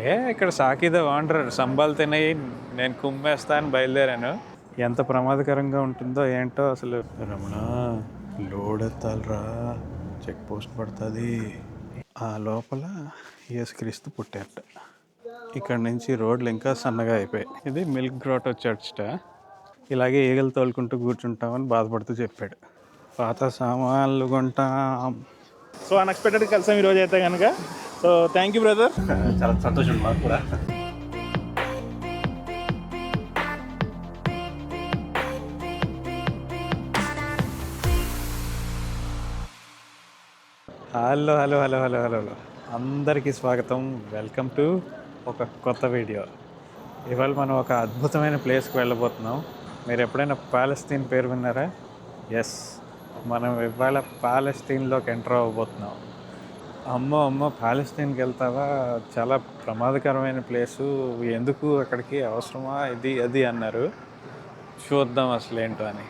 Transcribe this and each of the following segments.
ఏ ఇక్కడ సాకిద వాండర్ సంబాలు తినయి నేను కుమ్మేస్తా అని బయలుదేరాను. ఎంత ప్రమాదకరంగా ఉంటుందో ఏంటో అసలు రమణ లోడ్ ఎత్తాలరా చెక్ పోస్ట్ పడుతుంది. ఆ లోపల యేసుక్రీస్తు పుట్టారట. ఇక్కడ నుంచి రోడ్లు ఇంకా సన్నగా అయిపోయాయి. ఇది మిల్క్ గ్రోటో చర్చ్ట. ఇలాగే ఈగలు తోలుకుంటూ కూర్చుంటామని బాధపడుతూ చెప్పాడు. పాత సామాన్లు కొంటాం. సో అన్ఎక్స్పెక్టెడ్ కలిసాం ఈరోజు అయితే కనుక సో థ్యాంక్ యూ బ్రదర్. చాలా సంతోషం మాకు కూడా. Hello hello hello hello hello hello. అందరికీ స్వాగతం. వెల్కమ్ టు ఒక కొత్త వీడియో ఇవాళ మనం ఒక అద్భుతమైన ప్లేస్కి వెళ్ళబోతున్నాం. మీరు ఎప్పుడైనా పాలస్తీన్ పేరు విన్నారా? ఎస్ మనం ఇవాళ పాలస్తీన్లోకి ఎంటర్ అవ్వబోతున్నాం. అమ్మో అమ్మో పాలస్తీన్కి వెళ్తావా? చాలా ప్రమాదకరమైన ప్లేసు. ఎందుకు అక్కడికి అవసరమా? ఇది అది అన్నారు. చూద్దాం అసలు ఏంటో అని.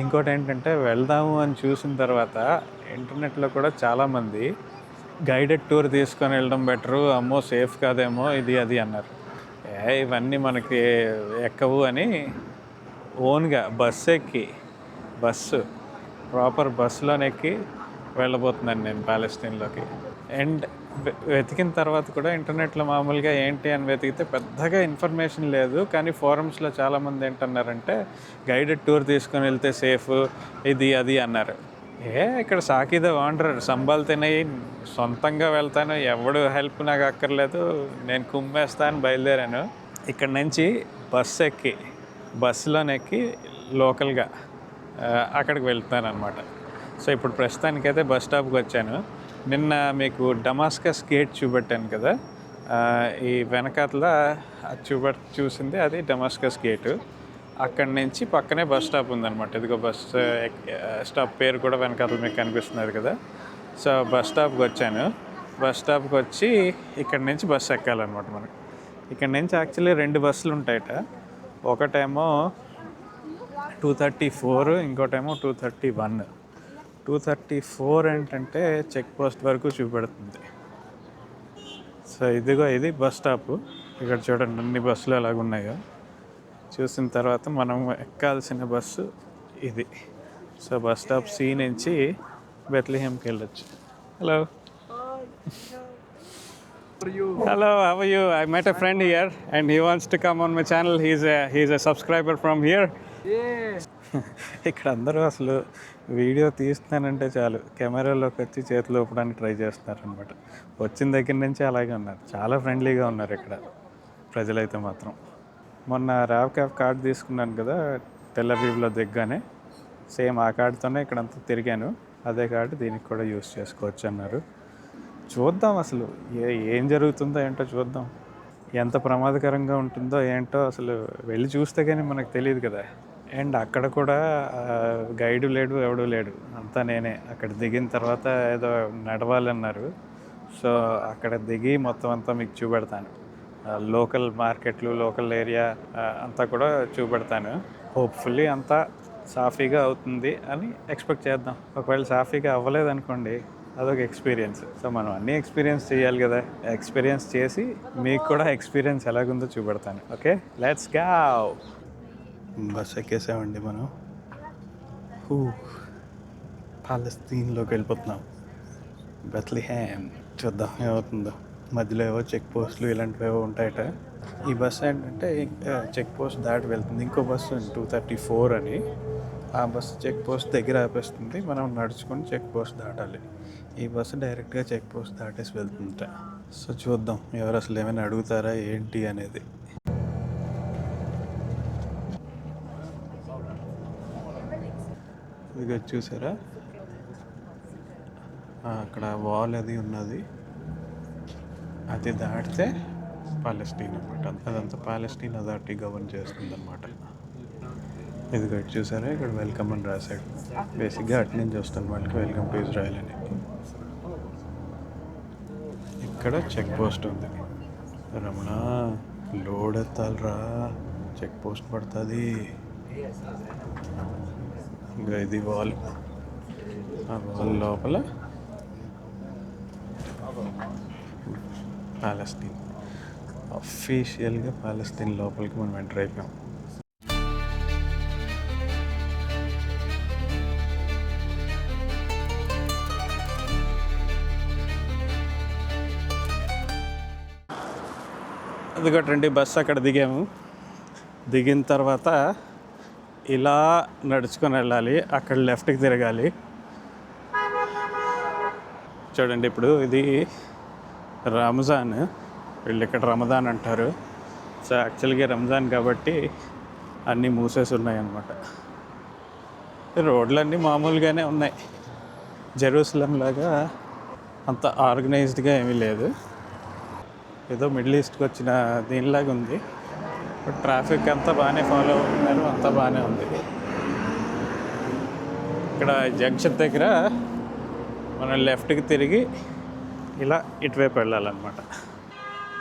ఇంకోటి ఏంటంటే వెళ్దాము అని చూసిన తర్వాత ఇంటర్నెట్లో కూడా చాలామంది గైడెడ్ టూర్ తీసుకొని వెళ్ళడం బెటరు. అమ్మో సేఫ్ కాదేమో ఇది అది అన్నారు. ఏ ఇవన్నీ మనకి ఎక్కవు అని ఓన్గా బస్సు ఎక్కి బస్సు ప్రాపర్ బస్సులోనే ఎక్కి వెళ్ళబోతున్నాను నేను ప్యాలెస్టైన్లోకి అండ్ వెతికిన తర్వాత కూడా ఇంటర్నెట్లో మామూలుగా ఏంటి అని వెతికితే పెద్దగా ఇన్ఫర్మేషన్ లేదు. కానీ ఫోరమ్స్లో చాలామంది ఏంటన్నారంటే గైడెడ్ టూర్ తీసుకొని వెళ్తే సేఫ్ ఇది అది అన్నారు. ఏ ఇక్కడ సాకిద వాండర్. సంబాలు తినయి సొంతంగా వెళ్తాను. ఎవడు హెల్ప్ నాకు అక్కర్లేదు. నేను కుమ్మేస్తాను అని బయలుదేరాను. ఇక్కడ నుంచి బస్సు ఎక్కి బస్సులోనే ఎక్కి లోకల్గా అక్కడికి వెళ్తాను అనమాట సో ఇప్పుడు ప్రస్తుతానికైతే బస్ స్టాప్కి వచ్చాను. నిన్న మీకు డమాస్కస్ గేట్ చూపెట్టాను కదా. ఈ వెనకాతల అది చూపె చూసింది అది డమాస్కస్ గేటు అక్కడి నుంచి పక్కనే బస్ స్టాప్ ఉందన్నమాట. ఇదిగో బస్ ఎక్- స్టాప్ పేరు కూడా వెనకాతల మీకు కనిపిస్తున్నారు కదా. సో బస్ స్టాప్కి వచ్చాను. బస్ స్టాప్కి వచ్చి ఇక్కడ నుంచి బస్సు ఎక్కాలన్నమాట మనకి ఇక్కడ నుంచి యాక్చువల్లీ రెండు బస్సులు ఉంటాయట. ఒకటేమో టూ థర్టీ ఫోర్ ఇంకోటేమో two thirty one two thirty four ఏంటంటే చెక్ పోస్ట్ వరకు చూపెడుతుంది. సో ఇదిగో ఇది బస్ స్టాప్. ఇక్కడ చూడండి అన్ని బస్సులు ఎలాగున్నాయో చూసిన తర్వాత మనం ఎక్కాల్సిన బస్సు ఇది. సో బస్ స్టాప్ సి నుంచి బెత్లహేమ్కి వెళ్ళొచ్చు. Hello hello how you I met a friend here and he he to come on my channel he's he's a subscriber from here. ఇక్కడ అందరూ అసలు వీడియో తీస్తున్నానంటే చాలు. కెమెరాలోకి వచ్చి చేతులు ఊపడానికి ట్రై చేస్తున్నారనమాట వచ్చిన దగ్గర నుంచి అలాగే ఉన్నారు. చాలా ఫ్రెండ్లీగా ఉన్నారు ఇక్కడ. ప్రజలైతే మాత్రం. మొన్న ర్యావ్ క్యాబ్ కార్డ్ తీసుకున్నాను కదా తెల్లవీవ్లో దిగ్గానే. సేమ్ ఆ కార్డుతోనే ఇక్కడంతా తిరిగాను. అదే కార్డు దీనికి కూడా యూస్ చేసుకోవచ్చు అన్నారు. చూద్దాం అసలు ఏ ఏం జరుగుతుందో ఏంటో చూద్దాం. ఎంత ప్రమాదకరంగా ఉంటుందో ఏంటో అసలు వెళ్ళి చూస్తే కానీ మనకు తెలియదు కదా. అండ్ అక్కడ కూడా గైడు లేడు ఎవడు లేడు. అంతా నేనే. అక్కడ దిగిన తర్వాత ఏదో నడవాలన్నారు. సో అక్కడ దిగి మొత్తం అంతా మీకు చూపెడతాను. లోకల్ మార్కెట్లు లోకల్ ఏరియా అంతా కూడా చూపెడతాను. హోప్ఫుల్లీ అంతా సాఫీగా అవుతుంది అని ఎక్స్పెక్ట్ చేద్దాం. ఒకవేళ సాఫీగా అవ్వలేదనుకోండి అదొక ఎక్స్పీరియన్స్. సో మనం అన్నీ ఎక్స్పీరియన్స్ చేయాలి కదా. ఎక్స్పీరియన్స్ చేసి మీకు కూడా ఎక్స్పీరియన్స్ ఎలాగుందో చూపెడతాను. ఓకే? లెట్స్గా! బస్ ఎక్కేసామండి మనం. హూ పాలస్తీన్లోకి వెళ్ళిపోతున్నాం. బెత్లిహామ్ చూద్దాం ఏమవుతుందో. మధ్యలో ఏవో చెక్ పోస్టులు ఇలాంటివి ఏవో ఉంటాయట. ఈ బస్ ఏంటంటే చెక్ పోస్ట్ దాటి వెళ్తుంది. ఇంకో బస్సు టూ థర్టీ ఫోర్ అని. ఆ బస్సు చెక్ పోస్ట్ దగ్గర ఆపేస్తుంది. మనం నడుచుకొని చెక్ పోస్ట్ దాటాలి. ఈ బస్సు డైరెక్ట్గా చెక్ పోస్ట్ దాటేసి వెళ్తుంట. సో చూద్దాం ఎవరు అసలు ఏమైనా అడుగుతారా ఏంటి అనేది. ఇదిగో చూసారా? అక్కడ వాల్ అది ఉన్నది. అది దాటితే పాలెస్టీన్ అనమాట అదంతా పాలెస్టీన్ అథారిటీ గవర్న్ చేస్తుంది అనమాట ఇదిగో ఇటు చూసారా? ఇక్కడ వెల్కమ్ అని రాశాడు. బేసిక్గా అటు నుంచి వస్తాను. వాళ్ళకి వెల్కమ్ టు ఇజ్రాయల్ అని. ఇక్కడ చెక్ పోస్ట్ ఉంది. రమణ లోడ్ ఎత్తాలరా. చెక్ పోస్ట్ పడుతుంది. ఇంకా ఇది వాల్ ఆ వాల్ లోపల పాలస్తీన్ అఫీషియల్గా పాలస్తీన్ లోపలికి మనం ఎంటర్ అయిపోయాం. అదిగోటండి బస్సు అక్కడ దిగాము. దిగిన తర్వాత ఇలా నడుచుకొని వెళ్ళాలి అక్కడ లెఫ్ట్కి తిరగాలి. చూడండి ఇప్పుడు ఇది రంజాన్ వీళ్ళు ఇక్కడ రమదాన్ అంటారు. సో యాక్చువల్గా రంజాన్ కాబట్టి అన్నీ మూసేసి ఉన్నాయన్నమాట. రోడ్లన్నీ మామూలుగానే ఉన్నాయి. జెరూసలం లాగా అంత ఆర్గనైజ్డ్గా ఏమీ లేదు. ఏదో మిడిల్ ఈస్ట్కి వచ్చిన దీనిలాగా ఉంది. ఇప్పుడు ట్రాఫిక్ అంతా బాగానే ఫాలో అవుతున్నారు అంతా బాగానే ఉంది. ఇక్కడ జంక్షన్ దగ్గర మనం లెఫ్ట్కి తిరిగి ఇలా ఇటువైపు వెళ్ళాలన్నమాట.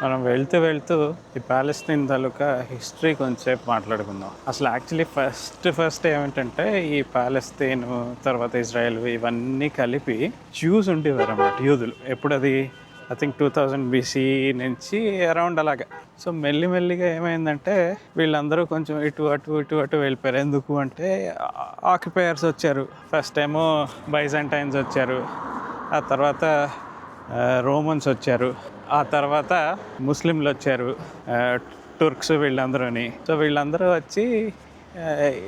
మనం వెళ్తూ వెళ్తూ ఈ ప్యాలెస్తీన్ తాలూకా హిస్టరీ కొంచెంసేపు మాట్లాడుకుందాం. అసలు యాక్చువల్లీ ఫస్ట్ ఫస్ట్ ఏమిటంటే ఈ ప్యాలెస్తీన్ తర్వాత ఇజ్రాయెల్ ఇవన్నీ కలిపి జ్యూస్ ఉండేవారు అన్నమాట యూదులు. ఎప్పుడు అది I think two thousand BC నుంచి అరౌండ్ అలాగా. సో మెల్లి మెల్లిగా ఏమైందంటే వీళ్ళందరూ కొంచెం ఇటు అటు ఇటు అటు వెళ్ళిపోయారు. ఎందుకు అంటే ఆక్యుపైయర్స్ వచ్చారు. ఫస్ట్ ఏమో బైజాంటైన్స్ వచ్చారు. ఆ తర్వాత రోమన్స్ వచ్చారు. ఆ తర్వాత ముస్లింలు వచ్చారు. టుర్క్స్ వీళ్ళందరూని. సో వీళ్ళందరూ వచ్చి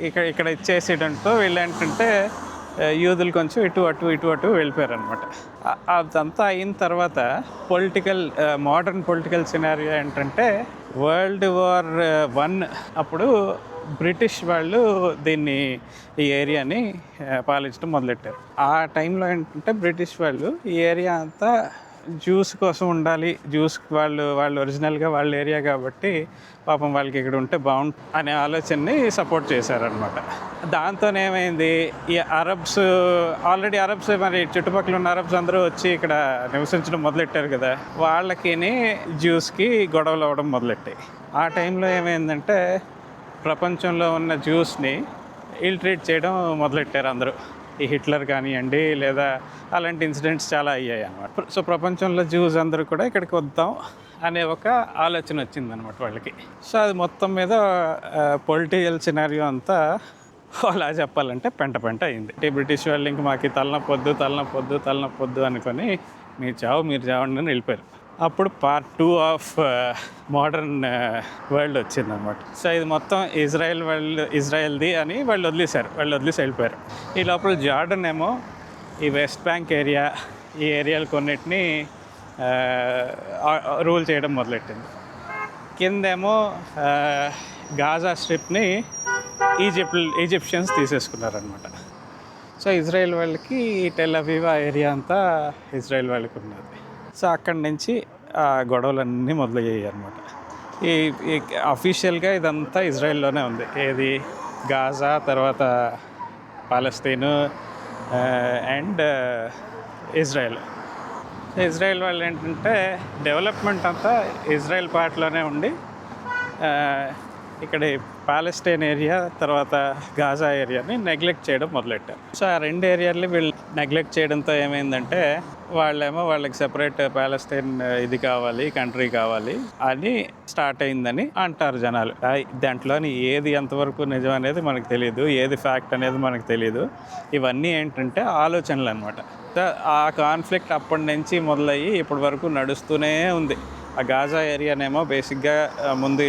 ఇక్కడ ఇక్కడ ఇచ్చేసేయడంతో వీళ్ళు ఏంటంటే యూదులు కొంచెం ఇటు అటు ఇటు అటు వెళ్ళిపోయారు అనమాట అదంతా అయిన తర్వాత పొలిటికల్ మోడర్న్ పొలిటికల్ సినారియో ఏంటంటే వరల్డ్ వార్ వన్ అప్పుడు బ్రిటిష్ వాళ్ళు దీన్ని ఈ ఏరియాని పాలించడం మొదలెట్టారు. ఆ టైంలో ఏంటంటే బ్రిటిష్ వాళ్ళు ఈ ఏరియా అంతా జ్యూస్ కోసం ఉండాలి. జ్యూస్ వాళ్ళు వాళ్ళు ఒరిజినల్గా వాళ్ళ ఏరియా కాబట్టి పాపం వాళ్ళకి ఇక్కడ ఉంటే బాగుంటు అనే ఆలోచనని సపోర్ట్ చేశారనమాట దాంతో ఏమైంది? ఈ అరబ్స్ ఆల్రెడీ అరబ్స్ మరి చుట్టుపక్కల ఉన్న అరబ్స్ అందరూ వచ్చి ఇక్కడ నివసించడం మొదలెట్టారు కదా వాళ్ళకి జ్యూస్కి గొడవలు అవ్వడం మొదలెట్టాయి. ఆ టైంలో ఏమైందంటే ప్రపంచంలో ఉన్న జ్యూస్ని ఇల్ట్రీట్ చేయడం మొదలెట్టారు అందరూ. ఈ హిట్లర్ కానివ్వండి లేదా అలాంటి ఇన్సిడెంట్స్ చాలా అయ్యాయి అన్నమాట. సో ప్రపంచంలో జ్యూస్ అందరూ కూడా ఇక్కడికి వద్దాం అనే ఒక ఆలోచన వచ్చిందనమాట వాళ్ళకి. సో అది మొత్తం మీద పొలిటికల్ సినారియో అంతా అలా చెప్పాలంటే పెంట పెంట అయింది. అంటే బ్రిటిష్ వాళ్ళు ఇంక మాకు తలనొప్పొద్దు తలనొప్పొద్దు తలనొప్పొద్దు అనుకొని మీరు చావు మీరు చావండి అని వెళ్ళిపోయారు. అప్పుడు part two of modern world వచ్చిందనమాట సో ఇది మొత్తం ఇజ్రాయెల్ వరల్డ్ ఇజ్రాయెల్ది అని వాళ్ళు వదిలేశారు. వాళ్ళు వదిలేసి వెళ్ళిపోయారు. ఈ లోపల జార్డన్ ఏమో ఈ వెస్ట్ బ్యాంక్ ఏరియా ఈ ఏరియాలు కొన్నిటిని uh, రూల్ చేయడం మొదలెట్టింది. కిందేమో గాజా స్ట్రిప్ని ఈజిప్ట్ ఈజిప్షియన్స్ తీసేసుకున్నారనమాట సో ఇజ్రాయెల్ వాళ్ళకి టెల్ అవివా ఏరియా అంతా ఇజ్రాయెల్ వాళ్ళకి ఉన్నది. సో అక్కడి నుంచి ఆ గొడవలన్నీ మొదలయ్యాయి అనమాట ఈ అఫీషియల్గా ఇదంతా ఇజ్రాయెల్లోనే ఉంది. ఏది? గాజా తర్వాత పాలస్తీను అండ్ ఇజ్రాయెల్. ఇజ్రాయెల్ వాళ్ళు ఏంటంటే డెవలప్మెంట్ అంతా ఇజ్రాయెల్ పార్ట్లోనే ఉండి ఇక్కడ పాలెస్టైన్ ఏరియా తర్వాత గాజా ఏరియాని నెగ్లెక్ట్ చేయడం మొదలెట్టారు. సో ఆ రెండు ఏరియాలని వీళ్ళు నెగ్లెక్ట్ చేయడంతో ఏమైందంటే వాళ్ళేమో వాళ్ళకి సెపరేట్ పాలెస్టైన్ ఇది కావాలి కంట్రీ కావాలి అని స్టార్ట్ అయిందని అంటారు జనాలు. దాంట్లోని ఏది ఎంతవరకు నిజం అనేది మనకు తెలియదు ఏది ఫ్యాక్ట్ అనేది మనకు తెలియదు ఇవన్నీ ఏంటంటే ఆలోచనలు అనమాట ఆ కాన్ఫ్లిక్ట్ అప్పటి నుంచి మొదలయ్యి ఇప్పటి వరకు నడుస్తూనే ఉంది. ఆ గాజా ఏరియానేమో బేసిక్గా ముందు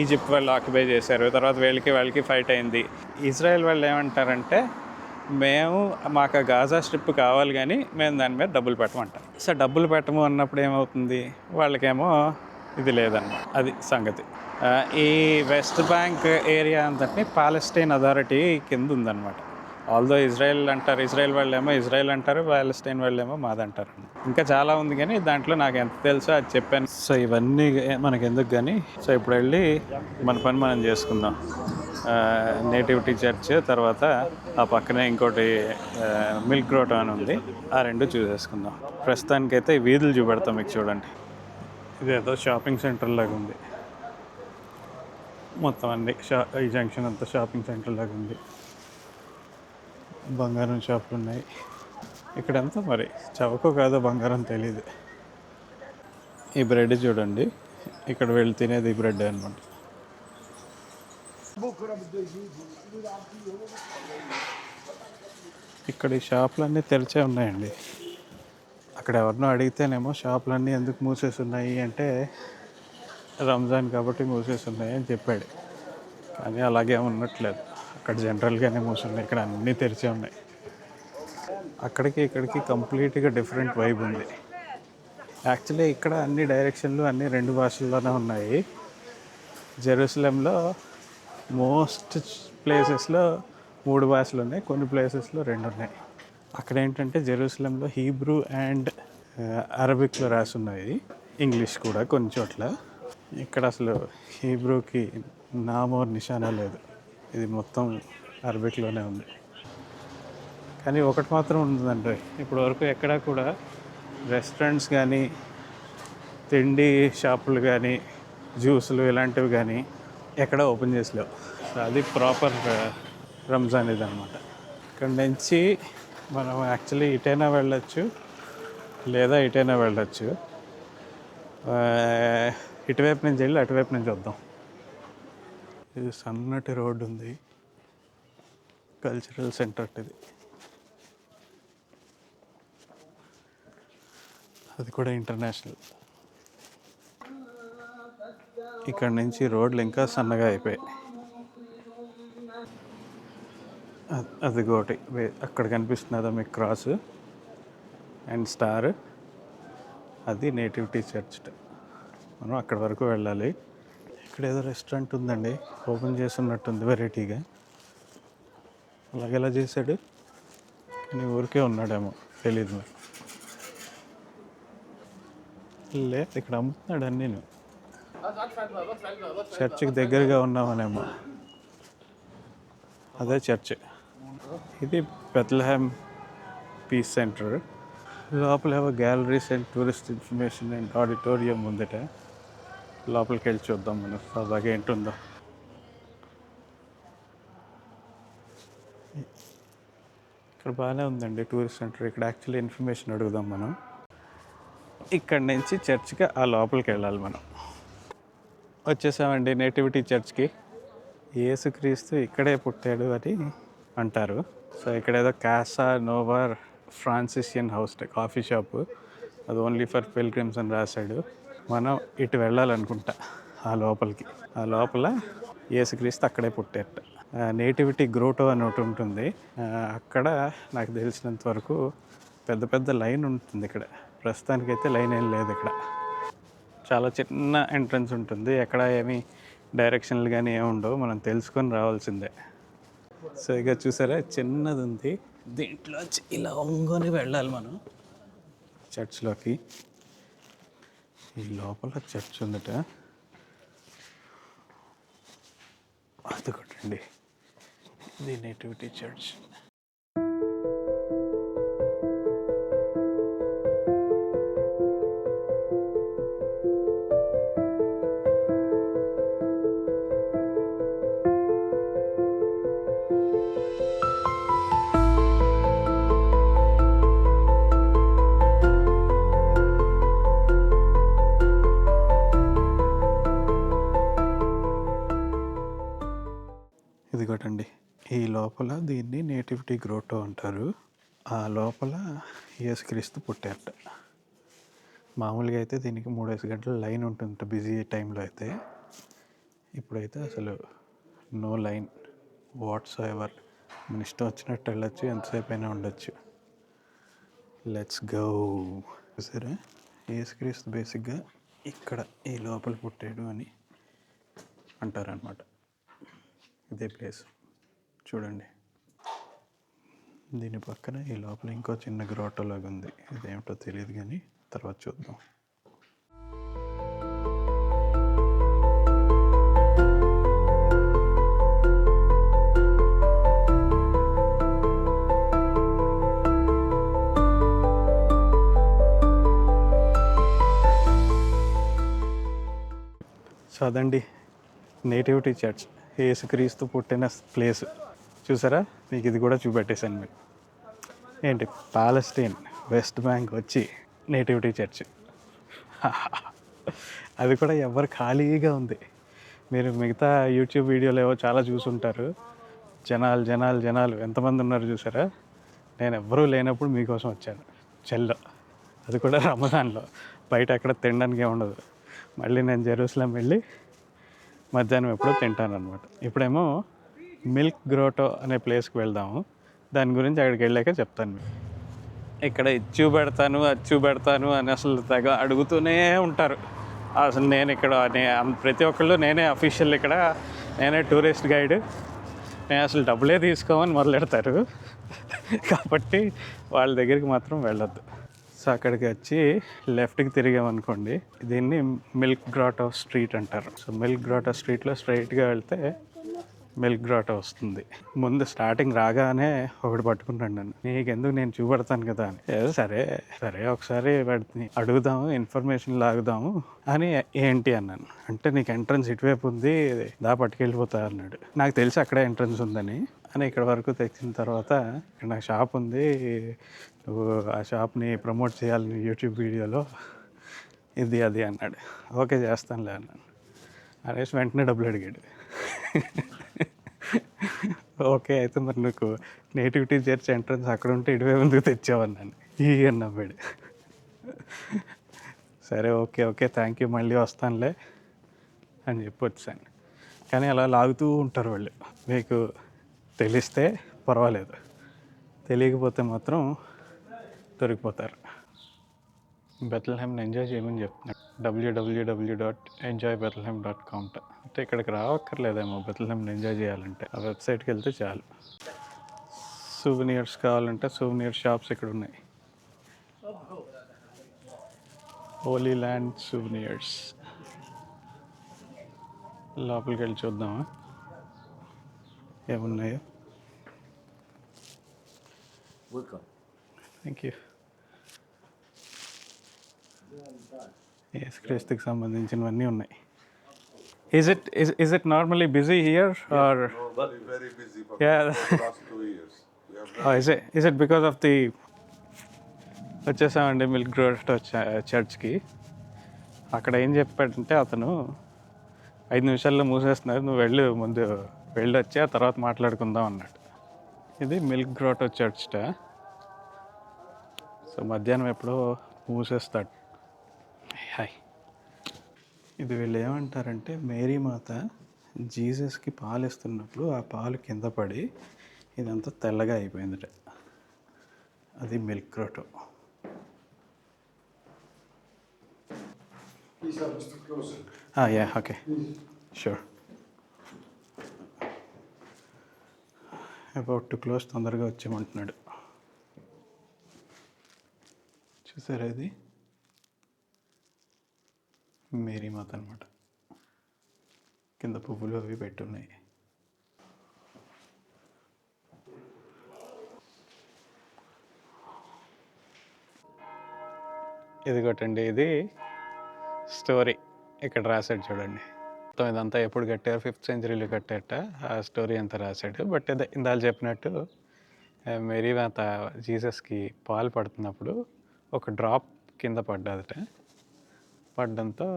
ఈజిప్ట్ వాళ్ళు ఆక్యుపై చేశారు. తర్వాత వీళ్ళకి వాళ్ళకి ఫైట్ అయింది. ఇజ్రాయెల్ వాళ్ళు ఏమంటారంటే మేము మాకు ఆ గాజా స్ట్రిప్ కావాలి కానీ మేము దాని మీద డబ్బులు పెట్టమంటాం. సో డబ్బులు పెట్టము అన్నప్పుడు ఏమవుతుంది? వాళ్ళకేమో ఇది లేదన్నమాట. అది సంగతి. ఈ వెస్ట్ బ్యాంక్ ఏరియా అంతటి పాలెస్టైన్ అథారిటీ కింద ఉందన్నమాట. ఆల్దో ఇజ్రాయెల్ అంటారు ఇజ్రాయెల్ వాళ్ళేమో ఇజ్రాయెల్ అంటారు పాలెస్టైన్ వాళ్ళేమో మాదంటారు. ఇంకా చాలా ఉంది కానీ దాంట్లో నాకు ఎంత తెలుసో అది చెప్పాను. సో ఇవన్నీ మనకి ఎందుకు కానీ సో ఇప్పుడు వెళ్ళి మన పని మనం చేసుకుందాం. నేటివిటీ చర్చ్ తర్వాత ఆ పక్కనే ఇంకోటి మిల్క్ రోటో అని ఉంది. ఆ రెండు చూసేసుకుందాం. ప్రస్తుతానికైతే ఈ వీధులు చూపెడతాం మీకు చూడండి. ఇదేదో షాపింగ్ సెంటర్ లాగా ఉంది. మొత్తం అన్ని షా ఈ జంక్షన్ అంతా షాపింగ్ సెంటర్ లాగా ఉంది. బంగారం షాపులు ఉన్నాయి. ఇక్కడంతా మరి చవకో కాదో బంగారం తెలియదు ఈ బ్రెడ్ చూడండి. ఇక్కడ వెళ్ళి తినేది బ్రెడ్ అనమాట ఇక్కడ ఈ షాపులన్నీ తెరిచే ఉన్నాయండి. అక్కడ ఎవరినో అడిగితేనేమో షాపులన్నీ ఎందుకు మూసేసి ఉన్నాయి అంటే రంజాన్ కాబట్టి మూసేస్తున్నాయి అని చెప్పాడు. కానీ అలాగే ఉన్నట్లేదు అక్కడ జనరల్గానే మూసున్నాయి ఇక్కడ అన్నీ తెరిచే ఉన్నాయి. అక్కడికి ఇక్కడికి కంప్లీట్గా డిఫరెంట్ వైబ్ ఉంది. యాక్చువల్లీ ఇక్కడ అన్ని డైరెక్షన్లు అన్ని రెండు భాషల్లోనే ఉన్నాయి. జెరూసలంలో మోస్ట్ ప్లేసెస్లో మూడు భాషలు ఉన్నాయి కొన్ని ప్లేసెస్లో రెండు ఉన్నాయి. అక్కడ ఏంటంటే జెరూసలంలో హీబ్రూ అండ్ అరబిక్లో రాసి ఉన్నాయి ఇంగ్లీష్ కూడా కొన్ని చోట్ల. ఇక్కడ అసలు హీబ్రూకి నామో నిశానా లేదు. ఇది మొత్తం అరబిక్లోనే ఉంది. కానీ ఒకటి మాత్రం ఉంటుందండి. ఇప్పటి వరకు ఎక్కడా కూడా రెస్టారెంట్స్ కానీ తిండి షాపులు కానీ జ్యూసులు ఇలాంటివి కానీ ఎక్కడ ఓపెన్ చేసలేవు. సో అది ప్రాపర్ రంజాన్ ఇది అనమాట ఇక్కడ నుంచి మనం యాక్చువల్లీ ఇటైనా వెళ్ళొచ్చు లేదా ఇటైనా వెళ్ళొచ్చు. ఇటువైపు నుంచి వెళ్ళి అటువైపు నుంచి వద్దాం. ఇది సన్నటి రోడ్డు ఉంది. కల్చరల్ సెంటర్ ఇది. అది కూడా ఇంటర్నేషనల్. ఇక్కడ నుంచి రోడ్లు ఇంకా సన్నగా అయిపోయాయి. అది ఒకటి వే- అక్కడ కనిపిస్తున్నదా మీకు క్రాస్ అండ్ స్టార్. అది నేటివిటీ చర్చ్ మనం అక్కడ వరకు వెళ్ళాలి. ఇక్కడ ఏదో రెస్టారెంట్ ఉందండి. ఓపెన్ చేస్తున్నట్టుంది వెరైటీగా. అలాగే ఎలా చేశాడు? కానీ ఊరికే ఉన్నాడేమో తెలియదు మరి లేదు ఇక్కడ అమ్ముతున్నాడు నేను చర్చికి దగ్గరగా ఉన్నామనేమో. అదే చర్చ్. ఇది బెత్లహామ్ పీస్ సెంటర్. లోపల ఏవో galleries and tourist information and auditorium ఉందట. లోపలికి వెళ్ళి చూద్దాం మనం. సరదాగా ఏంటుందో. ఇక్కడ బాగానే ఉందండి టూరిస్ట్ సెంటర్. ఇక్కడ యాక్చువల్లీ ఇన్ఫర్మేషన్ అడుగుదాం మనం. ఇక్కడ నుంచి చర్చ్కి ఆ లోపలికి వెళ్ళాలి మనం. వచ్చేసామండి నేటివిటీ చర్చ్కి. యేసుక్రీస్తు ఇక్కడే పుట్టాడు అని అంటారు. సో ఇక్కడ ఏదో Casa Nova Franciscan house coffee shop. అది ఓన్లీ ఫర్ పిల్గ్రిమ్స్ అని రాశాడు. మనం ఇటు వెళ్ళాలనుకుంటా ఆ లోపలికి. ఆ లోపల యేసుక్రీస్తు అక్కడే పుట్టారట. నేటివిటీ గ్రోటో అని ఒకటి ఉంటుంది. అక్కడ నాకు తెలిసినంత వరకు పెద్ద పెద్ద లైన్ ఉంటుంది ఇక్కడ. ప్రస్తుతానికైతే లైన్ ఏం లేదు ఇక్కడ. చాలా చిన్న ఎంట్రన్స్ ఉంటుంది. ఎక్కడ ఏమి డైరెక్షన్లు కానీ ఏమి ఉండవు. మనం తెలుసుకొని రావాల్సిందే. సో ఇక చూసారా? చిన్నది ఉంది దీంట్లో ఇలా ఒంగోని వెళ్ళాలి మనం. చర్చ్లోకి. ఈ లోపల చర్చ్ ఉందట. అది కొట్టండి ఇది నేటివిటీ చర్చ్. ఈ లోపల దీన్ని నేటివిటీ గ్రోటో అంటారు. ఆ లోపల యేసుక్రీస్తు పుట్టారట. మామూలుగా అయితే దీనికి మూడేసి గంటల లైన్ ఉంటుంది బిజీ టైంలో అయితే. ఇప్పుడైతే అసలు నో లైన్ వాట్స్ ఎవర్ మన ఇష్టం వచ్చినట్టు వెళ్ళొచ్చు ఎంతసేపు అయినా ఉండొచ్చు. Let's go. సరే యేసుక్రీస్తు బేసిక్గా ఇక్కడ ఈ లోపల పుట్టాడు అని అంటారనమాట ఇదే ప్లేస్. చూడండి. దీని పక్కన ఈ లోపల ఇంకో చిన్న గ్రోటోలాగా ఉంది. ఇదేమిటో తెలియదు కానీ తర్వాత చూద్దాం. సో అదండి నేటివిటీ చర్చ్ ఏసుక్రీస్తు పుట్టిన ప్లేస్. చూసారా? మీకు ఇది కూడా చూపెట్టేశాను మీకు ఏంటి? పాలస్టీన్ వెస్ట్ బ్యాంక్ వచ్చి నేటివిటీ చర్చ్. అది కూడా ఎవరు ఖాళీగా ఉంది. మీరు మిగతా యూట్యూబ్ వీడియోలు ఏవో చాలా చూసుంటారు. జనాలు జనాలు జనాలు ఎంతమంది ఉన్నారు చూసారా? నేను ఎవ్వరూ లేనప్పుడు మీకోసం వచ్చాను. చెల్లో. అది కూడా రమదాన్లో. బయట అక్కడ తినడానికి ఏమి ఉండదు. మళ్ళీ నేను జెరూసలం వెళ్ళి మధ్యాహ్నం ఎప్పుడో తింటాను అనమాట ఇప్పుడేమో మిల్క్ గ్రోటో అనే ప్లేస్కి వెళ్దాము. దాని గురించి అక్కడికి వెళ్ళాక చెప్తాను. ఇక్కడ ఇచ్చు పెడతాను అచ్చు పెడతాను అని అసలు తెగ అడుగుతూనే ఉంటారు. అసలు నేను ఇక్కడ నే- ప్రతి ఒక్కళ్ళు నేనే అఫీషియల్ ఇక్కడ నేనే టూరిస్ట్ గైడ్. నేను అసలు డబ్బులే తీసుకోమని మొదలెడతారు. కాబట్టి వాళ్ళ దగ్గరికి మాత్రం వెళ్ళొద్దు. సో అక్కడికి వచ్చి లెఫ్ట్కి తిరిగామనుకోండి దీన్ని మిల్క్ గ్రాటో స్ట్రీట్ అంటారు. సో మిల్క్ గ్రాటో స్ట్రీట్లో స్ట్రైట్గా వెళ్తే మిల్క్ గ్రాట వస్తుంది. ముందు స్టార్టింగ్ రాగానే ఒకటి పట్టుకుంటాను నన్ను. నీకెందుకు నేను చూపెడతాను కదా? అని. సరే సరే ఒకసారి పెడుతుంది అడుగుదాము ఇన్ఫర్మేషన్ లాగుదాము అని ఏంటి? అన్నాను. అంటే నీకు ఎంట్రన్స్ ఇటువైపు ఉంది దా పట్టుకెళ్ళిపోతా అన్నాడు. నాకు తెలిసి అక్కడే ఎంట్రన్స్ ఉందని అని ఇక్కడ వరకు తెచ్చిన తర్వాత ఇక్కడ నాకు షాప్ ఉంది నువ్వు ఆ షాప్ని ప్రమోట్ చేయాలి యూట్యూబ్ వీడియోలో. ఇది అది అన్నాడు. ఓకే చేస్తానులే అన్నాను. అనేసి వెంటనే డబ్బులు అడిగాడు. ఓకే అయితే మరి నీకు నేటివిటీ చేర్చి ఎంట్రన్స్ అక్కడ ఉంటే ఇటువే ముందుకు తెచ్చావన్నాను ఈ అని సరే ఓకే ఓకే థ్యాంక్ యూ మళ్ళీ వస్తానులే అని చెప్పి వచ్చాను కానీ అలా లాగుతూ ఉంటారు వాళ్ళు. మీకు తెలిస్తే పర్వాలేదు. తెలియకపోతే మాత్రం దొరికిపోతారు. బెత్లహెమ్ని ఎంజాయ్ చేయమని చెప్తున్నాడు. W W W dot enjoy Bethlehem dot com అంటే ఇక్కడికి రావక్కర్లేదేమో బెత్లహెమ్ని ఎంజాయ్ చేయాలంటే. ఆ వెబ్సైట్కి వెళ్తే చాలు. సూవెనియర్స్ కావాలంటే సూవెనియర్ షాప్స్ ఇక్కడ ఉన్నాయి హోలీ ల్యాండ్ సూవెనియర్స్ లోపలికి వెళ్ళి చూద్దామా? ఏమున్నాయో. థ్యాంక్ యూ ఎస్ క్రీస్తుకి సంబంధించినవన్నీ ఉన్నాయి. Is it is it normally busy here are Very, very busy Yeah. last two years. Is is the వచ్చేసామండి మిల్క్ గ్రోట్ చర్చ్కి. అక్కడ ఏం చెప్పాడంటే అతను ఐదు నిమిషాల్లో మూసేస్తున్నారు నువ్వు వెళ్ళు ముందు వెళ్ళి వచ్చి ఆ తర్వాత మాట్లాడుకుందాం అన్నాడు. ఇది మిల్క్ గ్రోటో చర్చ్ట. సో మధ్యాహ్నం ఎప్పుడో మూసేస్తాడు. ఇది వీళ్ళు ఏమంటారంటే మేరీ మాత జీసస్కి పాలు ఇస్తున్నప్పుడు ఆ పాలు కింద పడి ఇదంతా తెల్లగా అయిపోయిందిట. అది Milk Grotto. Yeah okay sure about to close తొందరగా వచ్చేయమంటున్నాడు. చూసారా ఇది? మేరీ మాత అనమాట కింద పువ్వులు అవి పెట్టున్నాయి. ఇది ఇది స్టోరీ. ఇక్కడ రాశాడు చూడండి. మొత్తం ఇదంతా ఎప్పుడు కట్టారు? ఫిఫ్త్ సెంచరీలో కట్టారట ఆ స్టోరీ అంతా రాశాడు. బట్ అదే ఇందాక చెప్పినట్టు మేరీ మాత జీసస్కి పాలు పడుతున్నప్పుడు ఒక డ్రాప్ కింద పడ్డదట. పడ్డంతో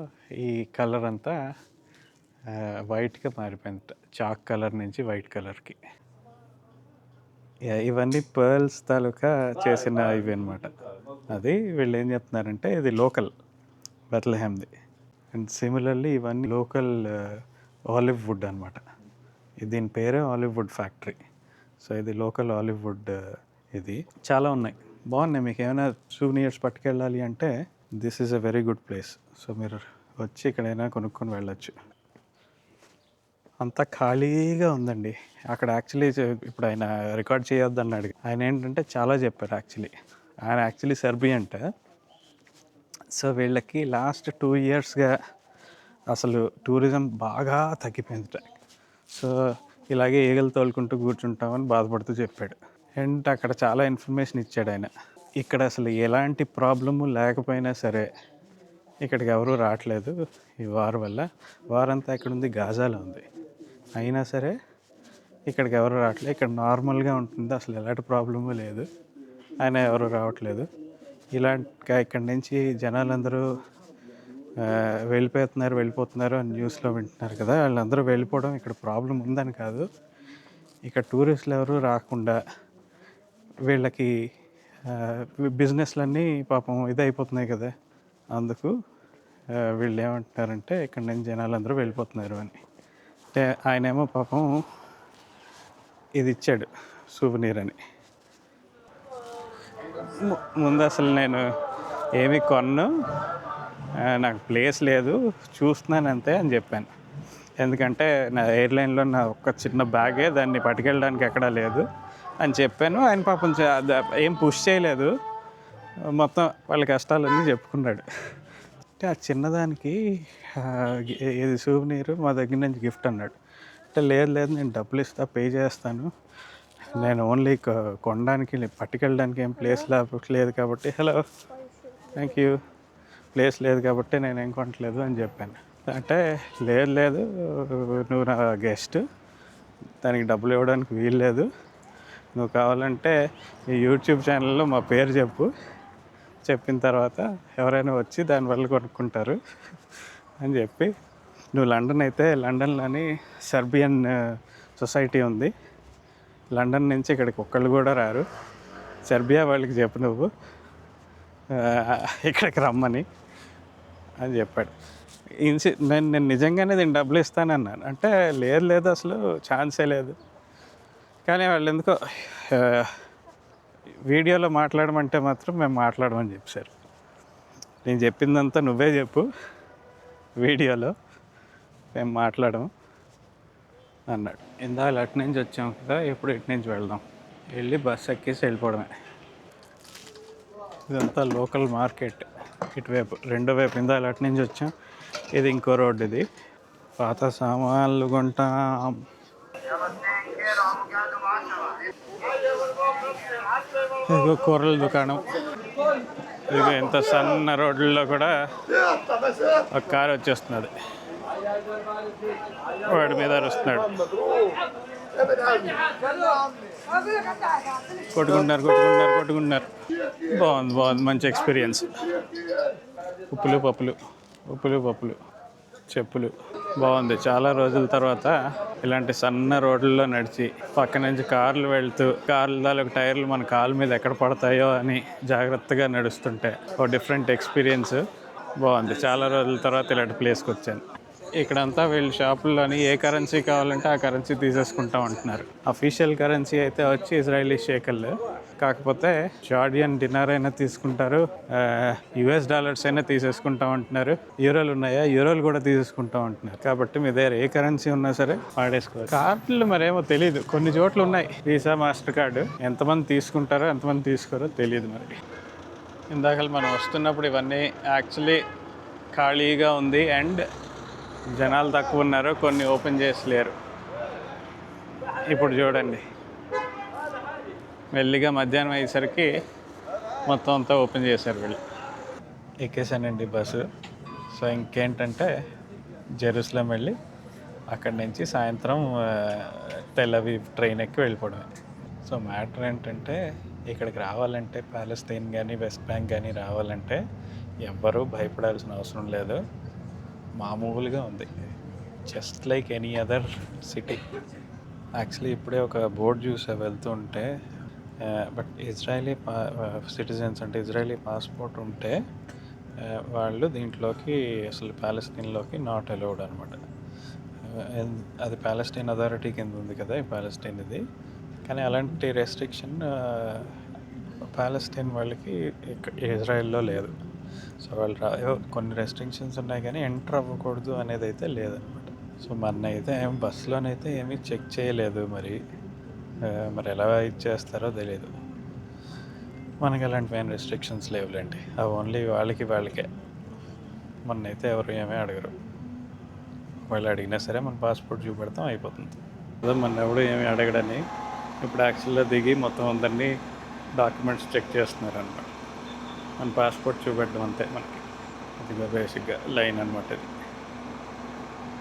ఈ కలర్ అంతా వైట్గా మారిపోయింది. చాక్ కలర్ నుంచి వైట్ కలర్కి ఇవన్నీ పర్ల్స్ తాలూకా చేసిన ఇవి అనమాట అది వీళ్ళు ఏం చెప్తున్నారంటే ఇది లోకల్ బెత్లహెమ్ది అండ్ సిమిలర్లీ ఇవన్నీ లోకల్ ఆలివ్ వుడ్ అనమాట దీని పేరే ఆలివ్ వుడ్ ఫ్యాక్టరీ సో ఇది లోకల్ ఆలివ్ వుడ్ ఇది. చాలా ఉన్నాయి. బాగున్నాయి. మీకు ఏమైనా సూనియర్స్ పట్టుకెళ్ళాలి అంటే this is a very good place so మీరు వచ్చి ఎక్కడైనా కొనుక్కొని వెళ్ళొచ్చు. అంతా ఖాళీగా ఉందండి. అక్కడ యాక్చువల్లీ ఇప్పుడు ఆయన రికార్డ్ చేయొద్దు అన్నాడు ఆయన ఏంటంటే చాలా చెప్పారు యాక్చువల్లీ ఆయన యాక్చువల్లీ సెర్బియంట సో వీళ్ళకి లాస్ట్ టూ ఇయర్స్గా అసలు టూరిజం బాగా తగ్గిపోయింది సో ఇలాగే ఈగలు తోలుకుంటూ కూర్చుంటామని బాధపడుతూ చెప్పాడు. అండ్ అక్కడ చాలా ఇన్ఫర్మేషన్ ఇచ్చాడు ఆయన. ఇక్కడ అసలు ఎలాంటి ప్రాబ్లము లేకపోయినా సరే ఇక్కడికి ఎవరూ రావట్లేదు ఈ వార్ వల్ల. వారంతా ఇక్కడ ఉంది గాజాలో ఉంది. అయినా సరే ఇక్కడికి ఎవరు రావట్లేదు ఇక్కడ నార్మల్గా ఉంటుంది. అసలు ఎలాంటి ప్రాబ్లము లేదు. ఆయన ఎవరు రావట్లేదు. ఇలాంటి ఇక్కడి నుంచి జనాలందరూ వెళ్ళిపోతున్నారు వెళ్ళిపోతున్నారు అని న్యూస్లో వింటున్నారు కదా. వాళ్ళందరూ వెళ్ళిపోవడం ఇక్కడ ప్రాబ్లం ఉందని కాదు. ఇక్కడ టూరిస్టులు ఎవరు రాకుండా వీళ్ళకి బిజినెస్లన్నీ పాపం ఇదైపోతున్నాయి కదా. అందుకు వీళ్ళు ఏమంటున్నారంటే ఇక్కడ నుంచి జనాలందరూ వెళ్ళిపోతున్నారు అని. అంటే ఆయనేమో పాపం ఇది ఇచ్చాడు సూవనీర్ అని. ము- ముందు అసలు నేను ఏమి కొన్ను నాకు ప్లేస్ లేదు చూస్తున్నాను అంతే అని చెప్పాను. ఎందుకంటే నా ఎయిర్లైన్లో నా ఒక్క చిన్న బ్యాగే దాన్ని పట్టుకెళ్ళడానికి ఎక్కడా లేదు. అని చెప్పాను. ఆయన పాపం ఏం పుష్ చేయలేదు. మొత్తం వాళ్ళ కష్టాలన్నీ చెప్పుకున్నాడు. అంటే ఆ చిన్నదానికి ఇది సూవనీరు మా దగ్గర నుంచి గిఫ్ట్ అన్నాడు. అంటే లేదు లేదు నేను డబ్బులు ఇస్తా పే చేస్తాను. నేను ఓన్లీ కొనడానికి పట్టుకెళ్ళడానికి ఏం ప్లేస్ లేదు కాబట్టి హలో థ్యాంక్ యూ ప్లేస్ లేదు కాబట్టి నేను ఏం కొనట్లేదు అని చెప్పాను. అంటే లేదు లేదు నువ్వు నా గెస్ట్ దానికి డబ్బులు ఇవ్వడానికి వీలు లేదు. నువ్వు కావాలంటే ఈ యూట్యూబ్ ఛానల్లో మా పేరు చెప్పు. చెప్పిన తర్వాత ఎవరైనా వచ్చి దానివల్ల కొనుక్కుంటారు అని చెప్పి. నువ్వు లండన్ అయితే లండన్లోని సర్బియన్ సొసైటీ ఉంది. లండన్ నుంచి ఇక్కడికి ఒక్కళ్ళు కూడా రారు. సెర్బియా వాళ్ళకి చెప్పు నువ్వు. ఇక్కడికి రమ్మని అని చెప్పాడు. ఇన్సి నేను నేను నిజంగానే దీన్ని డబ్బులు ఇస్తానన్నాను. అంటే లేదు లేదు అసలు ఛాన్సే లేదు. కానీ వాళ్ళు ఎందుకో వీడియోలో మాట్లాడమంటే మాత్రం మేము మాట్లాడమని చెప్పారు. నేను చెప్పిందంతా నువ్వే చెప్పు. వీడియోలో మేము మాట్లాడము అన్నాడు. ఇందాక అటు నుంచి వచ్చాం కదా ఇప్పుడు ఇటు నుంచి వెళ్దాం? వెళ్ళి బస్ ఎక్కేసి వెళ్ళిపోవడమే. ఇదంతా లోకల్ మార్కెట్ ఇటువైపు రెండో వైపు. ఇందాక అటు నుంచి వచ్చాం. ఇది ఇంకో రోడ్డు ఇది. పాత సామాన్లు కొంటాం. ఇదిగో కూరల దుకాణం. ఇదిగో ఎంత సన్న రోడ్లలో కూడా ఒక కారు వచ్చేస్తున్నది. వాడి మీద అరుస్తున్నాడు. కొట్టుకుంటున్నారు కొట్టుకుంటున్నారు కొట్టుకుంటున్నారు. బాగుంది బాగుంది. మంచి ఎక్స్పీరియన్స్. ఉప్పులు పప్పులు. ఉప్పులు పప్పులు. చెప్పులు. బాగుంది. చాలా రోజుల తర్వాత ఇలాంటి సన్న రోడ్లలో నడిచి పక్క నుంచి కార్లు వెళ్తూ కార్ల తాలూకు టైర్లు మన కాలు మీద ఎక్కడ పడతాయో అని జాగ్రత్తగా నడుస్తుంటే ఒక డిఫరెంట్ ఎక్స్పీరియన్స్ బాగుంది. చాలా రోజుల తర్వాత ఇలాంటి ప్లేస్కి వచ్చాను. ఇక్కడంతా వీళ్ళ షాపుల్లోని ఏ కరెన్సీ కావాలంటే ఆ కరెన్సీ తీసేసుకుంటాం అంటున్నారు అఫీషియల్ కరెన్సీ అయితే వచ్చి ఇజ్రాయలీ షేకల్ కాకపోతే జార్డియన్ డిన్నర్ అయినా తీసుకుంటారు. యుఎస్ డాలర్స్ అయినా తీసేసుకుంటాం అంటున్నారు యూరోలు ఉన్నాయా? యూరోలు కూడా తీసేసుకుంటాం అంటున్నారు కాబట్టి మీ దగ్గర ఏ కరెన్సీ ఉన్నా సరే వాడేసుకోవాలి. కార్డులు మరేమో తెలియదు కొన్ని చోట్ల ఉన్నాయి. Visa Master card. ఎంతమంది తీసుకుంటారో ఎంతమంది తీసుకోరో తెలియదు మరి. ఇందాక మనం వస్తున్నప్పుడు ఇవన్నీ యాక్చువల్లీ ఖాళీగా ఉంది అండ్ జనాలు తక్కువ ఉన్నారు కొన్ని ఓపెన్ చేసి లేరు. ఇప్పుడు చూడండి. మెల్లిగా మధ్యాహ్నం అయ్యేసరికి మొత్తం అంతా ఓపెన్ చేశారు వీళ్ళు. ఎక్కేసానండి బస్సు. సో ఇంకేంటంటే జెరూసలం వెళ్ళి అక్కడి నుంచి సాయంత్రం తెల్లవి ట్రైన్ ఎక్కి వెళ్ళిపోవడమే. సో మ్యాటర్ ఏంటంటే ఇక్కడికి రావాలంటే ప్యాలెస్తైన్ కానీ వెస్ట్ బ్యాంక్ కానీ రావాలంటే ఎవ్వరూ భయపడాల్సిన అవసరం లేదు. మామూలుగా ఉంది. Just like any other city. Actually ఇప్పుడే ఒక బోర్డు చూసా వెళ్తుంటే బట్ ఇజ్రాయలీ పా సిటిజన్స్ అంటే ఇజ్రాయలీ పాస్పోర్ట్ ఉంటే uh, వాళ్ళు దీంట్లోకి అసలు ప్యాలెస్టైన్లోకి నాట్ అలౌడ్ అనమాట అది ప్యాలెస్టైన్ అథారిటీ కింద ఉంది కదా ఈ ప్యాలెస్టైన్ ఇది. కానీ అలాంటి రెస్ట్రిక్షన్ ప్యాలెస్టైన్ uh, వాళ్ళకి ఇజ్రాయెల్లో లేదు. సో వాళ్ళు రా కొన్ని రెస్ట్రిక్షన్స్ ఉన్నాయి కానీ ఎంటర్ అవ్వకూడదు అనేది అయితే లేదనమాట సో మన అయితే ఏం బస్సులోనైతే ఏమీ చెక్ చేయలేదు మరి. మరి ఎలా ఇచ్చేస్తారో తెలియదు మనకి అలాంటివి ఏం రెస్ట్రిక్షన్స్ లేవులేండి. అవి ఓన్లీ వాళ్ళకి వాళ్ళకే. మనైతే ఎవరు ఏమీ అడగరు. వాళ్ళు అడిగినా సరే మన పాస్పోర్ట్ చూపెడతాం అయిపోతుంది. అదే మన ఎవడు ఏమీ అడగడని ఇప్పుడు యాక్చువల్గా దిగి మొత్తం అందరినీ డాక్యుమెంట్స్ చెక్ చేస్తున్నారు అనమాట మన పాస్పోర్ట్ చూపెట్టడం అంతే మనకి. ఇదిగా బేసిక్గా లైన్ అనమాట ఇది.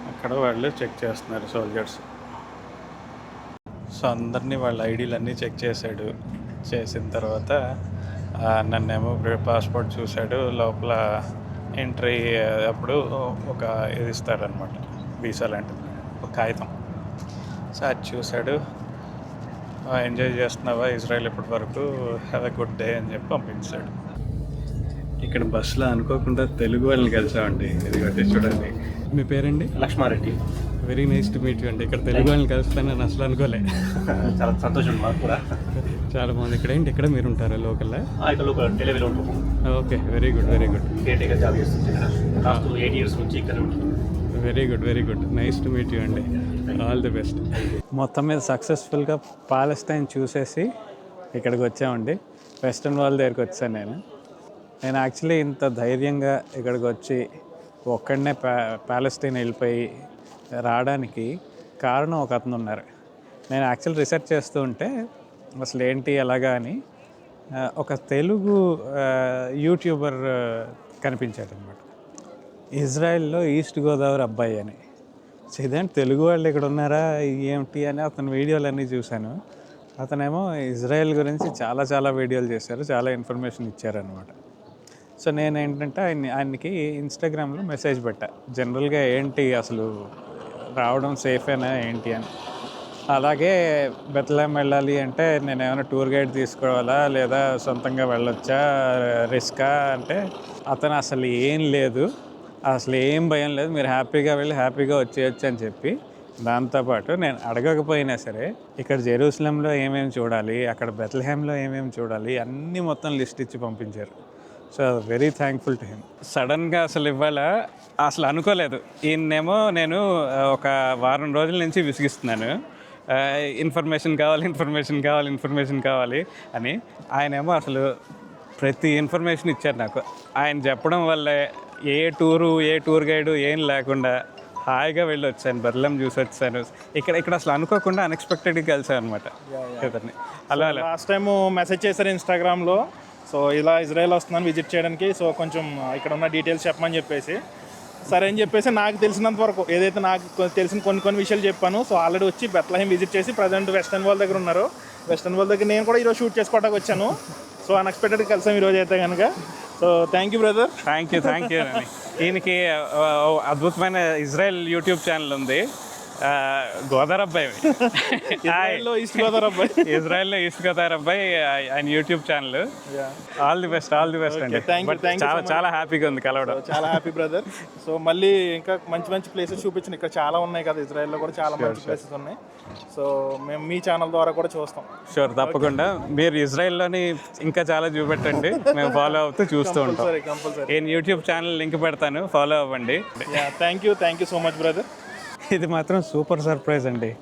అక్కడ వాళ్ళు చెక్ చేస్తున్నారు సోల్జర్స్ సో అందరినీ వాళ్ళ ఐడీలు అన్నీ చెక్ చేశాడు. చేసిన తర్వాత నన్నేమో పాస్పోర్ట్ చూశాడు. లోపల ఎంట్రీ అప్పుడు ఒక ఇది ఇస్తారనమాట వీసా లాంటిది ఒక కాగితం. సో అది చూశాడు. ఎంజాయ్ చేస్తున్నావా? ఇజ్రాయెల్ ఇప్పటి వరకు హ్యావ్ ఎ గుడ్ డే అని చెప్పి పంపించాడు. ఇక్కడ బస్సులో అనుకోకుండా తెలుగు వాళ్ళని కలిసామండి. ఇది చూడండి మీ పేరండి? Lakshmareddy. Very nice to meet you అండి. ఇక్కడ తెలుగు వాళ్ళని కలుస్తానని అసలు అనుకోలే. చాలా సంతోషం మాకు కూడా. చాలా బాగుంది. ఇక్కడ ఏంటి? ఇక్కడ మీరు ఉంటారా ఇక్కడ డెలివరీ ఉంటాము okay very good very good. Job eight years నుంచి ఇక్కడ ఉంటుంది very good very good. Nice to meet you అండి. All the best. మొత్తం మీద సక్సెస్ఫుల్గా పాలస్తీన్ చూసేసి ఇక్కడికి వచ్చామండి. వెస్ట్రన్ వాల్ దగ్గరికి వచ్చాను నేను. నేను యాక్చువల్లీ ఇంత ధైర్యంగా ఇక్కడికి వచ్చి ఒక్కడనే ప్యా ప్యాలెస్తీన్ వెళ్ళిపోయి రావడానికి కారణం ఒక అతను ఉన్నారు. నేను యాక్చువల్ రీసెర్చ్ చేస్తూ ఉంటే అసలు ఏంటి ఎలాగా అని ఒక తెలుగు యూట్యూబర్ కనిపించాడు అనమాట ఇజ్రాయెల్లో ఈస్ట్ గోదావరి అబ్బాయి అని. సో ఇదేంటి తెలుగు వాళ్ళు ఇక్కడ ఉన్నారా ఏమిటి అని అతని వీడియోలన్నీ చూశాను. అతనేమో ఇజ్రాయెల్ గురించి చాలా చాలా వీడియోలు చేశారు చాలా ఇన్ఫర్మేషన్ ఇచ్చారనమాట సో నేను ఏంటంటే ఆయన ఆయనకి ఇన్స్టాగ్రామ్లో మెసేజ్ పెట్టా. జనరల్గా ఏంటి అసలు రావడం సేఫేనా ఏంటి అని. అలాగే బెత్తలేం వెళ్ళాలి అంటే నేను ఏమైనా టూర్ గైడ్ తీసుకోవాలా లేదా సొంతంగా వెళ్ళొచ్చా? రిస్కా? అంటే అతను అసలు ఏం లేదు. అసలు ఏం భయం లేదు. మీరు హ్యాపీగా వెళ్ళి హ్యాపీగా వచ్చేయచ్చు అని చెప్పి దాంతోపాటు నేను అడగకపోయినా సరే ఇక్కడ జెరూసలంలో ఏమేమి చూడాలి? అక్కడ బెత్లహేమ్లో ఏమేమి చూడాలి? అన్నీ మొత్తం లిస్ట్ ఇచ్చి పంపించారు. So very thankful to him. సడన్గా అసలు ఇవాళ అసలు అనుకోలేదు. ఈయన్నేమో నేను ఒక వారం రోజుల నుంచి విసిగిస్తున్నాను. ఇన్ఫర్మేషన్ కావాలి ఇన్ఫర్మేషన్ కావాలి ఇన్ఫర్మేషన్ కావాలి అని. ఆయనేమో అసలు ప్రతి ఇన్ఫర్మేషన్ ఇచ్చారు నాకు. ఆయన చెప్పడం వల్లే a tour a tour guide ఏం లేకుండా హాయిగా వెళ్ళి వచ్చాను బెల్లం చూసి వచ్చాను. ఇక్కడ ఇక్కడ అసలు అనుకోకుండా అన్ఎక్స్పెక్టెడ్గా కలిసాను అనమాట అలా లాస్ట్ టైం మెసేజ్ చేశారు ఇన్స్టాగ్రామ్లో సో ఇలా ఇజ్రాయెల్ వస్తున్నాను విజిట్ చేయడానికి సో కొంచెం ఇక్కడ ఉన్న డీటెయిల్స్ చెప్పమని చెప్పేసి. సరే అని చెప్పేసి నాకు తెలిసినంత వరకు ఏదైతే నాకు తెలిసిన కొన్ని కొన్ని విషయాలు చెప్పాను సో ఆల్రెడీ వచ్చి బెత్లహేం విజిట్ చేసి ప్రజెంట్ వెస్టర్న్ వాల్ దగ్గర ఉన్నారు. వెస్టర్న్ వాల్ దగ్గర నేను కూడా ఈరోజు షూట్ చేసుకోవడానికి వచ్చాను. సో అన్ఎక్స్పెక్టెడ్ కలిసాం ఈరోజు అయితే కనుక. So thank you brother thank you thank you ఈయనకి ఓ అద్భుతమైన ఇజ్రాయెల్ యూట్యూబ్ ఛానల్ ఉంది. ఆ, గోదావరి అబ్బాయి. ఇజ్రాయెల్లో ఈస్ట్ గోదావరి అబ్బాయి. ఇజ్రాయెల్లో ఈస్ట్ గోదావరి అబ్బాయి ఆయన YouTube channel all the best all the best అండి. చాలా చాలా హ్యాపీగా ఉంది కలవడం. చాలా హ్యాపీ బ్రదర్ సో మళ్ళీ ఇంకా మంచి మంచి ప్లేసెస్ చూపించిన ఇక్కడ చాలా ఉన్నాయి కదా ఇజ్రాయెల్లో కూడా చాలా మంచి ప్లేసెస్ ఉన్నాయి. సో మేము మీ ఛానల్ ద్వారా కూడా చూస్తాం. షూర్ తప్పకుండా. మీరు ఇజ్రాయెల్లోని ఇంకా చాలా చూపెట్టండి. మేము ఫాలో అవుతూ చూస్తూ ఉంటాం. నేను యూట్యూబ్ ఛానల్ లింక్ పెడతాను. ఫాలో అవ్వండి. Thank you thank you so much brother ఇది మాత్రం సూపర్ సర్ప్రైజ్ అండి.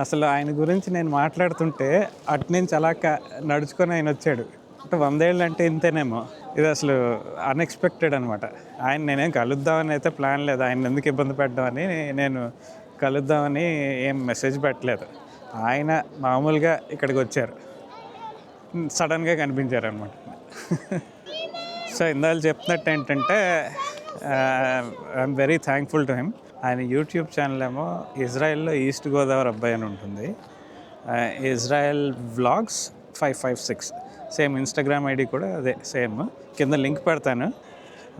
అసలు ఆయన గురించి నేను మాట్లాడుతుంటే అటు నుంచి అలా క- నడుచుకొని ఆయన వచ్చాడు. అంటే వందేళ్ళు అంటే ఇంతేనేమో. ఇది అసలు అన్ఎక్స్పెక్టెడ్ అనమాట ఆయన నేనేం కలుద్దామని అయితే ప్లాన్ లేదు. ఆయన ఎందుకు ఇబ్బంది పెట్టామని నేను కలుద్దామని ఏం మెసేజ్ పెట్టలేదు. ఆయన మామూలుగా ఇక్కడికి వచ్చారు. సడన్గా కనిపించారు అనమాట సో ఇందాక చెప్తున్నట్టు ఏంటంటే I'm very thankful to him ఆయన యూట్యూబ్ ఛానల్ ఏమో ఇజ్రాయెల్లో ఈస్ట్ గోదావరి అబ్బాయి అని ఉంటుంది. Israel vlogs five five six. Same Instagram ID కూడా అదే సేమ్. కింద లింక్ పెడతాను.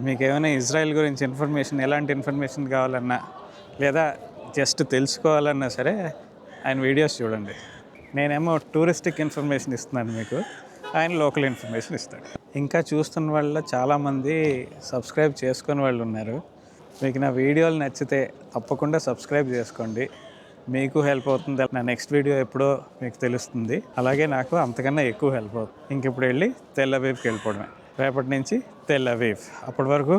మీకు ఏమైనా ఇజ్రాయెల్ గురించి ఇన్ఫర్మేషన్ ఎలాంటి ఇన్ఫర్మేషన్ కావాలన్నా లేదా జస్ట్ తెలుసుకోవాలన్నా సరే ఆయన వీడియోస్ చూడండి. నేనేమో టూరిస్టిక్ ఇన్ఫర్మేషన్ ఇస్తున్నాను మీకు. ఆయన లోకల్ ఇన్ఫర్మేషన్ ఇస్తాడు. ఇంకా చూస్తున్న వాళ్ళ చాలామంది సబ్స్క్రైబ్ చేసుకుని వాళ్ళు ఉన్నారు. మీకు నా వీడియోలు నచ్చితే తప్పకుండా సబ్స్క్రైబ్ చేసుకోండి. మీకు హెల్ప్ అవుతుంది. నా నెక్స్ట్ వీడియో ఎప్పుడో మీకు తెలుస్తుంది. అలాగే నాకు అంతకన్నా ఎక్కువ హెల్ప్ అవుతుంది. ఇంక ఇప్పుడు వెళ్ళి తెల్లవీవ్కి వెళ్ళిపోవడమే. రేపటి నుంచి తెల్లవీవ్ అప్పటి వరకు